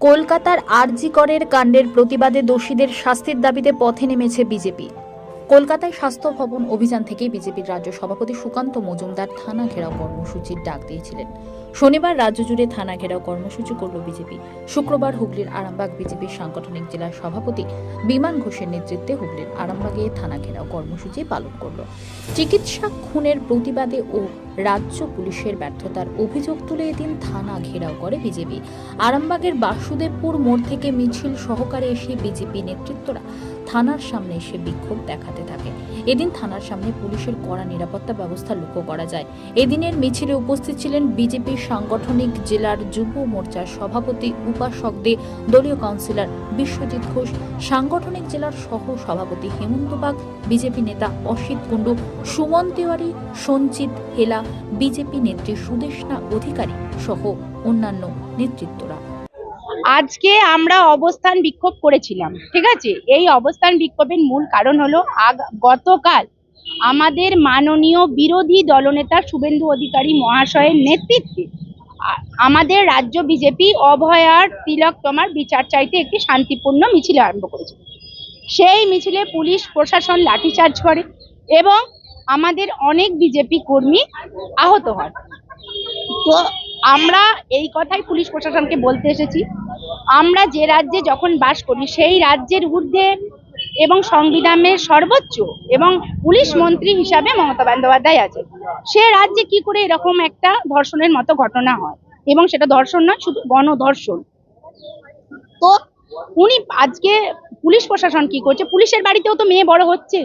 কলকাতার আরজি করের কাণ্ডের প্রতিবাদে দোষীদের শাস্তির দাবিতে পথে নেমেছে বিজেপি। কলকাতায় স্বাস্থ্য ভবন অভিযান থেকে বিজেপির রাজ্য সভাপতি সুকান্ত মজুমদার থানা ঘেরাও কর্মসূচির ডাক দিয়েছিলেন। শনিবার রাজ্য জুড়ে থানা ঘেরাও কর্মসূচি করল বিজেপি। শুক্রবার হুগলির আরামবাগ বিজেপির সাংগঠনিক জেলার সভাপতি বিমান ঘোষের নেতৃত্বে হুগলির আরামবাগে থানা ঘেরাও কর্মসূচি পালন করল। চিকিৎসা, খুনের প্রতিবাদে ও রাজ্য পুলিশের ব্যর্থতার অভিযোগ তুলে এদিন থানা ঘেরাও করে বিজেপি। আরামবাগের বাসুদেবপুর মোড় থেকে মিছিল সহকারে এসে বিজেপি নেতৃত্বরা থানার সামনে এসে বিক্ষোভ দেখাতে থাকে। এদিন থানার সামনে পুলিশের কড়া নিরাপত্তা ব্যবস্থা লক্ষ্য করা যায়। এদিনের মিছিলে উপস্থিত ছিলেন বিজেপির সাংগঠনিক জেলার যুব মোর্চার সভাপতি উপাসক দে দলীয় কাউন্সিলর বিশ্বজিৎ ঘোষ, সাংগঠনিক জেলার সহ সভাপতি হেমন্ত বাগ, বিজেপি নেতা অসিত কুণ্ডু, সুমন তিওয়ারি, সঞ্চিত হেলা, বিজেপি নেত্রী সুদেশনা অধিকারী সহ অন্যান্য নেতৃত্বরা। আজকে আমরা অবস্থান বিক্ষোভ করেছিলাম, ঠিক আছে? এই অবস্থান বিক্ষোভের মূল কারণ হলো আগ- গতকাল আমাদের মাননীয় বিরোধী দলনেতা শুভেন্দু অধিকারী মহাশয়ের নেতৃত্বে আমাদের রাজ্য বিজেপি অভয়ার তিলক তোমার বিচার চাইতে একটি শান্তিপূর্ণ মিছিল আরম্ভ করেছে। সেই মিছিলে পুলিশ, প্রশাসন লাঠিচার্জ করে এবং আমাদের অনেক বিজেপি কর্মী আহত হয় তো আমরা এই কথাই পুলিশ প্রশাসনকে বলতে এসেছি। আমরা যে রাজ্যে যখন বাস করি, সেই রাজ্যের ঊর্ধ্বে এবং সংবিধানের সর্বোচ্চ এবং পুলিশ মন্ত্রী হিসাবে মমতা বন্দ্যোপাধ্যায় আছে সে রাজ্যে কি করে এরকম একটা ধর্ষণের মতো ঘটনা হয়? এবং সেটা ধর্ষণ নয়, শুধু গণধর্ষণ। তো উনি আজকে পুলিশ প্রশাসন কি করছে? পুলিশের বাড়িতেও তো মেয়ে বড় হচ্ছে।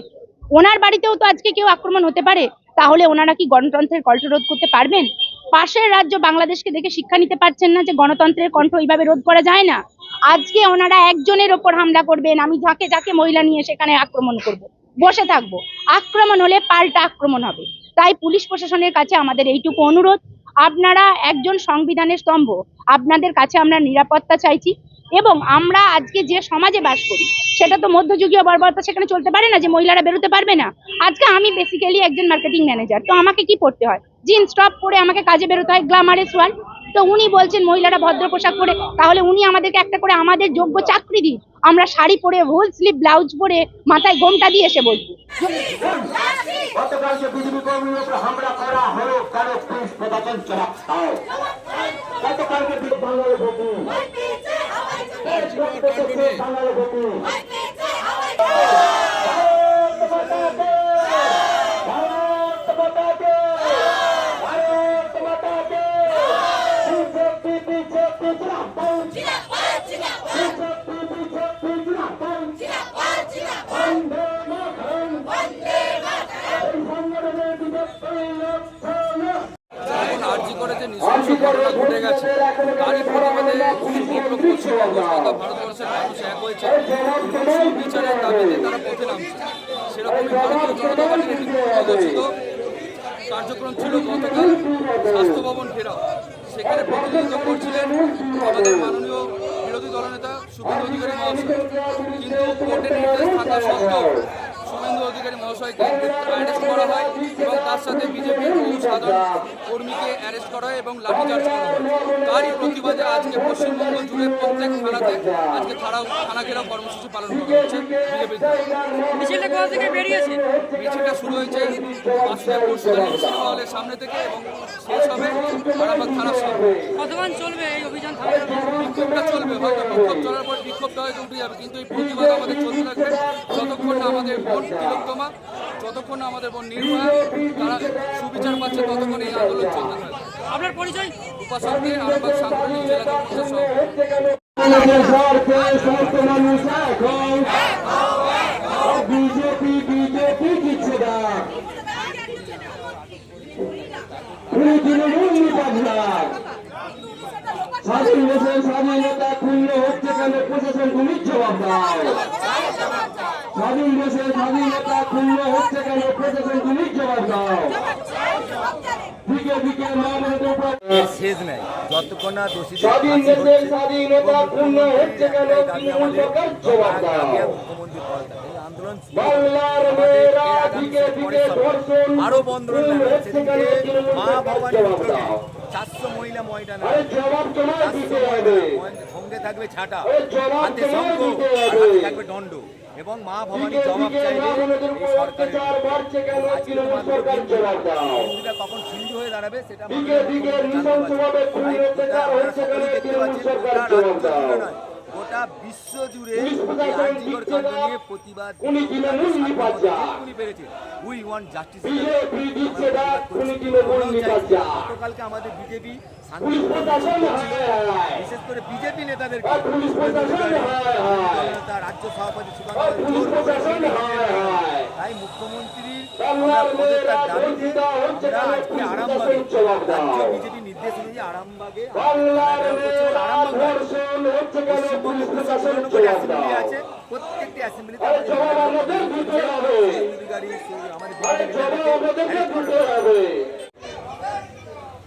ওনার বাড়িতেও তো আজকে কেউ আক্রমণ হতে পারে। তাহলে ওনারা কি গণতন্ত্রের কণ্ঠ রোধ করতে পারবেন? পাশের রাজ্য বাংলাদেশকে দেখে শিক্ষা নিতে পারছেন না যে গণতন্ত্রের কণ্ঠ এইভাবে রোধ করা যায় না। আজকে ওনারা একজনের ওপর হামলা করবেন, আমি যাকে যাকে মহিলা নিয়ে সেখানে আক্রমণ করব। বসে থাকব। আক্রমণ হলে পাল্টা আক্রমণ হবে। তাই পুলিশ প্রশাসনের কাছে আমাদের এইটুকু অনুরোধ। আপনারা একজন সংবিধানের স্তম্ভ। আপনাদের কাছে আমরা নিরাপত্তা চাইছি। এবং আমরা আজকে যে সমাজে বাস করি, সেটা তো মধ্যযুগীয় বর্বরতা সেখানে চলতে পারে না যে মহিলারা বেরোতে পারবে না। আজকে আমি বেসিক্যালি একজন মার্কেটিং ম্যানেজার তো আমাকে কি পড়তে হয়? জিন্স টপ পরে আমাকে কাজে বেরোতে হয় গ্লামারেস ওয়ান তো উনি বলছেন, মহিলারা ভদ্র পোশাক পরে, তাহলে উনি আমাদেরকে একটা করে আমাদের যোগ্য চাকরি দিন। আমরা শাড়ি পরে হোল স্লিভ ব্লাউজ পরে, মাথায় গোমটা দিয়ে এসে বলব গতকালকে বি- বাংলার গতি বাংলার গতি ভারত মাতা কে! ভারত মাতা কে! ভারত মাতা কে! বিজেপি, বিজেপি, জিন্দাবাদ! বিজেপি, বিজেপি, জিন্দাবাদ! বন্দে মাতরম! এই সংগঠনের বিজেপি লক্ষ্য এখন আর্জি করে ঘটনা ঘটে গেছে তারই ভারতবর্ষের মানুষ এক হয়েছে সুবিচারের দাবিতে তারা পথে কার্যক্রম ছিল গতকাল স্বাস্থ্য ভবন সেখানে প্রতিনিধিত্ব করছিলেন আমাদের মাননীয় বিরোধী দলনেতা শুভেন্দু অধিকারী মহাশয় কিন্তু কোর্টের নির্দেশ থাকা সত্ত্বেও শুভেন্দু অধিকারী মহাশয়কে অ্যারেস্ট করা হয় এবং তার সাথে বিজেপির বহু সাধারণ কর্মীকে অ্যারেস্ট করা হয় এবং লাঠিচার্জ করা হয়। তারই প্রতিবাদে আজকে পশ্চিমবঙ্গ জুড়ে প্রত্যেক থানাতে আজকে থানা থানা ঘেরাও কর্মসূচি পালন করা হচ্ছে বিজেপির মিছিলটা কোথা থেকে বেরিয়েছে? মিছিলটা শুরু হয়েছে সিনেমা হলের সামনে থেকে এবং শেষ হবে আরামবাগ থানার সামনে। কতক্ষণ চলবে এই অভিযান বিক্ষোভটা চলবে হয়তো বিক্ষোভ চলার পর বিক্ষোভটা হয়তো উঠে যাবে। কিন্তু এই প্রতিবাদ আমাদের চলতে থাকবে। যতক্ষণ না আমাদের বোন তিলোত্তমা যতক্ষণ না আমাদের বোন নির্ভয়া তারা সুবিচার পাচ্ছে ততক্ষণ এই আন্দোলন চলতে থাকবে। আপনার পরিচয়? উপাসক দিয়ে আরামবাগ সাংগঠনিক জেলা বিজেপি বিজেপি দিচ্ছে না তৃণমূল নিপাবনার স্বাধীন দেশের স্বাধীনতা ক্ষুণ্ণ হচ্ছে কেন? প্রশাসন তুমি জবাব দাও। স্বাধীন দেশের স্বাধীনতা ক্ষুণ্ণ হচ্ছে কেন? প্রশাসন তুমি জবাব দাও। দিকে দিকে যতক্ষণ না দোষীদের স্বাধীন দেশের স্বাধীনতা ক্ষুণ্ণ হচ্ছে কেন? তৃণমূল সরকার জবাব দাও। বাংলার মেয়েরা দিকে দিকে ধর্ষণ আরও বন্ধ হচ্ছে কেন? তৃণমূল সরকার জবাব দাও। চারশো মহিলা ময়দান। হবে। সঙ্গে থাকবে ছাটা। হাতে। হাতে থাকবে দণ্ড। এবং মা ভবানী জবাব দাও। হিন্দুরা কখন সিন্ধু হয়ে দাঁড়াবে সেটা দেখতে পাচ্ছেন গোটা রাজ্য কাণ্ড নিয়ে প্রতিবাদ পেরেছে। We want justice. গতকালকে আমাদের বিজেপি বিশেষ করে বিজেপি সভাপতি সুকান্ত তাই মুখ্যমন্ত্রী? আজকে আরামবাগে। রাজ্য বিজেপি নির্দেশ অনুযায়ী আরামবাগে পশ্চিমবঙ্গ অ্যাসেম্বলি আছে প্রত্যেকটি অ্যাসেম্বলিতে আরে আরে করা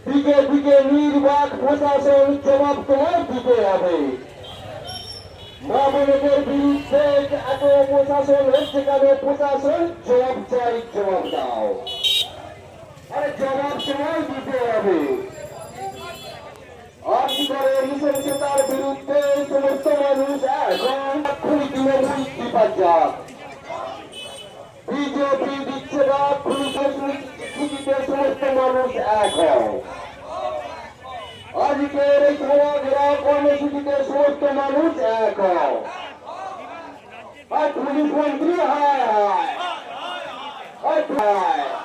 দিকে দিকে নির্বাক প্রশাসন জবাব তোমায় দিতে হবে। মামলাদের বিরুদ্ধে এত প্রশাসন হচ্ছে কেন প্রশাসন? জবাব চাই জবাব দাও। আরে জবাব তোমায় দিতে হবে। অধিকারে নৃশংসতার মানুষ এক হয় আর পুলিশ মন্ত্রী হায় হায় হায় হায়